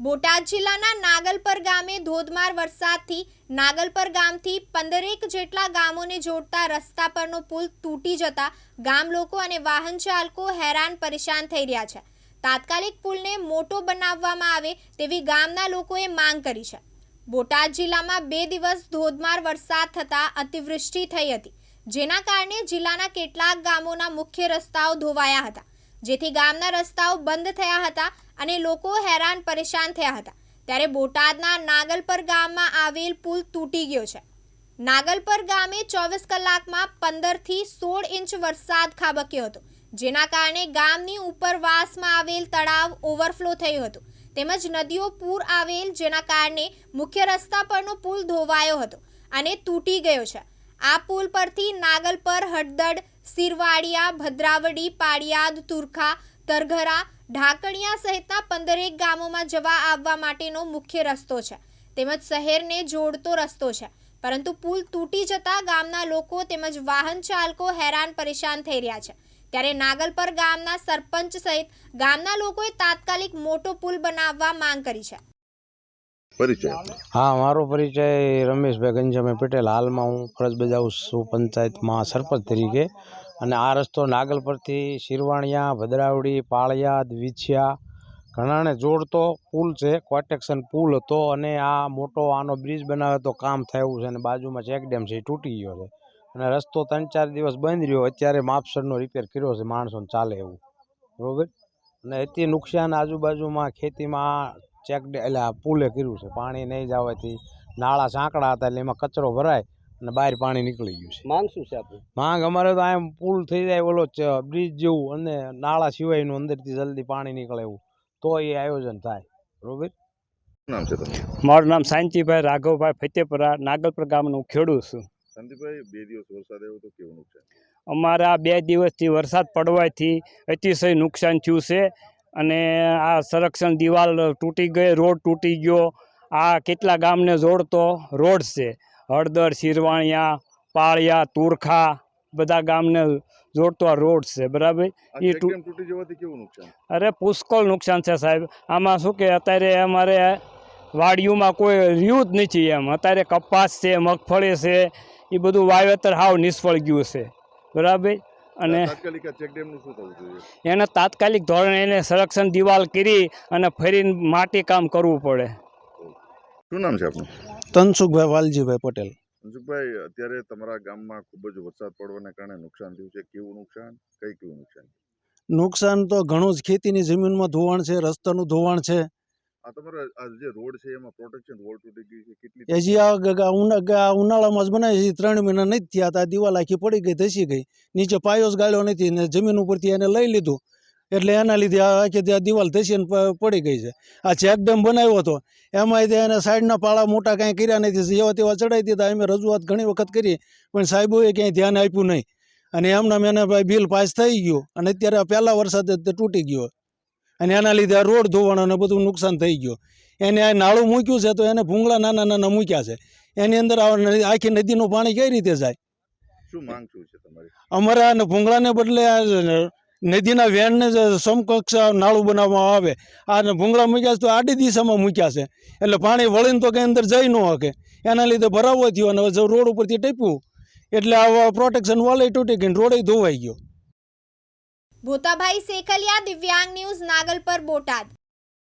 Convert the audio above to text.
બોટાદ જિલ્લાના નાગલપર ગામે ધોધમાર વરસાદથી નાગલપર ગામથી પંદરેક જેટલા ગામોને જોડતા રસ્તા પરનો પુલ તૂટી જતા ગામ લોકો અને વાહન ચાલકો હેરાન પરેશાન થઈ રહ્યા છે. તાત્કાલિક પુલને મોટો બનાવવામાં આવે તેવી ગામના લોકોએ માંગ કરી છે. બોટાદ જિલ્લામાં બે દિવસ ધોધમાર વરસાદ થતાં અતિવૃષ્ટિ થઈ હતી, જેના કારણે જિલ્લાના કેટલાક ગામોના મુખ્ય રસ્તાઓ ધોવાયા હતા. જેથી ગામના રસ્તાઓ બંધ થયા હતા અને લોકો હેરાન પરેશાન થયા હતા. ત્યારે બોટાદના નાગલપર ગામમાં આવેલ પુલ તૂટી ગયો છે. નાગલપર ગામે ચોવીસ કલાકમાં પંદરથી સોળ ઇંચ વરસાદ ખાબક્યો હતો, જેના કારણે ગામની ઉપરવાસમાં આવેલ તળાવ ઓવરફ્લો થયું હતું. તેમજ નદીઓ પૂર આવેલ, જેના કારણે મુખ્ય રસ્તા પરનો પુલ ધોવાયો હતો અને તૂટી ગયો છે. આ પુલ પરથી નાગલપર હડદડ સિરવાડિયા, ભદ્રાવડી પાડિયાદ તુરખા, તરઘરા, ઢાકણિયા સહિતના પંદરેક ગામોમાં જવા આવવા માટેનો મુખ્ય રસ્તો છે. તેમજ શહેરને જોડતો રસ્તો છે. પરંતુ પુલ તૂટી જતા ગામના લોકો તેમજ વાહન ચાલકો હેરાન પરેશાન થઈ રહ્યા છે. ત્યારે નાગલપર ગામના સરપંચ સહિત ગામના લોકોએ તાત્કાલિક મોટો પુલ બનાવવા માંગ કરી છે. પરિચય હા, મારો પરિચય રમેશભાઈ ગંજાભાઈ પટેલ. હાલમાં હું ફરજ બજાવું છું પંચાયતમાં સરપંચ તરીકે. અને આ રસ્તો નાગલ પરથી શિરવાણિયા, ભદ્રાવડી, પાળિયાદ, વિછિયા ઘણાને જોડતો પુલ છે, કોટેક્શન પુલ હતો. અને આ મોટો આનો બ્રિજ બનાવે તો કામ થયું છે. અને બાજુમાં ચેકડેમ છે, એ તૂટી ગયો છે. અને રસ્તો ત્રણ ચાર દિવસ બંધ રહ્યો. અત્યારે માપસરનો રિપેર કર્યો છે, માણસોને ચાલે એવું. બરોબર? અને અતિ નુકસાન આજુબાજુમાં ખેતીમાં ચેક એટલે આ પુલે કર્યું છે. પાણી નહીં જવાથી નાળા સાંકડા હતા એટલે એમાં કચરો ભરાય અને બહાર પાણી નીકળી ગયું છે. માંગ શું છે આપણે માંગ અમારે તો આમ પુલ થઈ જાય ઓલો બ્રિજ જેવું અને નાળા સિવાયનું અંદરથી જલ્દી પાણી નીકળે એવું. તો એ આયોજન થાય. બરોબર? નામ છે તમારું? મારું નામ શાંતિભાઈ રાઘવભાઈ ફતેપુરા નાગલપુર ગામનું ખેડૂત છું. શાંતિભાઈ બે દિવસ વરસાદ આવ્યો તો કેવું નુકસાન? અમારા બે દિવસથી વરસાદ પડવાથી અતિશય નુકસાન થયું છે. અને આ સંરક્ષણ દિવાલ તૂટી ગઈ રોડ તૂટી ગયો. આ કેટલા ગામને જોડતો? રોડ છે. હળદર શિરવાણિયા પાળિયા તુરખા બધા ગામને જોડતો આ રોડ છે. બરાબર? એ તૂટી જવાથી કેવું નુકસાન? અરે પુષ્કળ નુકસાન છે સાહેબ. આમાં શું કે અત્યારે અમારે વાડીઓમાં કોઈ રહ્યું જ નથી એમ. અત્યારે કપાસ છે મગફળી છે એ બધું વાવેતર હાવ નિષ્ફળ ગયું છે. બરાબર? અને એને તાત્કાલિક ધોરણે એને સંરક્ષણ દિવાલ કરી અને ફરીને માટી કામ કરવું પડે. શું નામ છે આપનું? તનસુખભાઈ વાલજીભાઈ પટેલ. તનસુખભાઈ અત્યારે તમારા ગામમાં ખૂબ જ વરસાદ પડવાને કારણે નુકસાન થયું છે. કેવું નુકસાન? કઈ કેવું નુકસાન? નુકસાન તો ઘણું જ. ખેતીની જમીનમાં ધોવાણ છે રસ્તાનું ધોવાણ છે. આ તમારા આ જે રોડ છે એમાં પ્રોટેક્શન વોલ તૂટી ગઈ છે કેટલી હજી આ ગ- ગ- ઉના- ગ- આ ઉનાળામાં જ બનાવી છે ત્રણ મહિના નથી થયા આ દિવાલ આખી પડી ગઈ ધસી ગઈ. નીચે પાયો જ ગાળ્યો નથી ને જમીન ઉપરથી એને લઈ લીધું. એટલે એના લીધે આ આખી ત્યાં દિવાલ ધસીને પડી ગઈ છે. આ ચેકડેમ બનાવ્યો હતો એમાંય તે એને સાઈડના પાળા મોટા કાંઈ કર્યા નથી જેવા તેવા ચડાવી દીધા અમે રજૂઆત ઘણી વખત કરી પણ સાહેબોએ ક્યાંય ધ્યાન આપ્યું નહીં. અને એમના ભાઈ બિલ પાસ થઈ ગયું અને અત્યારે આ પહેલા વરસાદે તૂટી ગયો. અને એના લીધે આ રોડ ધોવાણ અને બધું નુકસાન થઈ ગયું. એને આ નાળું મૂક્યું છે તો એને ભૂંગળા નાના નાના મૂક્યા છે. એની અંદર ન- આખી નદીનું પાણી કઈ રીતે જાય? શું માંગ શું છે તમારી? અમારા ભૂંગળાને બદલે આ નદીના વેણને સમકક્ષ નાળું બનાવવામાં આવે. આ ભૂંગળા મૂક્યા છે તો આડી દિશામાં મૂક્યા છે. એટલે પાણી વળીને તો કંઈ અંદર જઈ ન શકે. એના લીધે ભરાવો થયો અને રોડ ઉપરથી ટપ્યું. એટલે આ પ્રોટેક્શન વાલે તૂટી ગઈ રોડે ધોવાઈ ગયો. ભોતાભાઈ સેકલિયા દિવ્યાંગ ન્યૂઝ નાગલપર બોટાદ.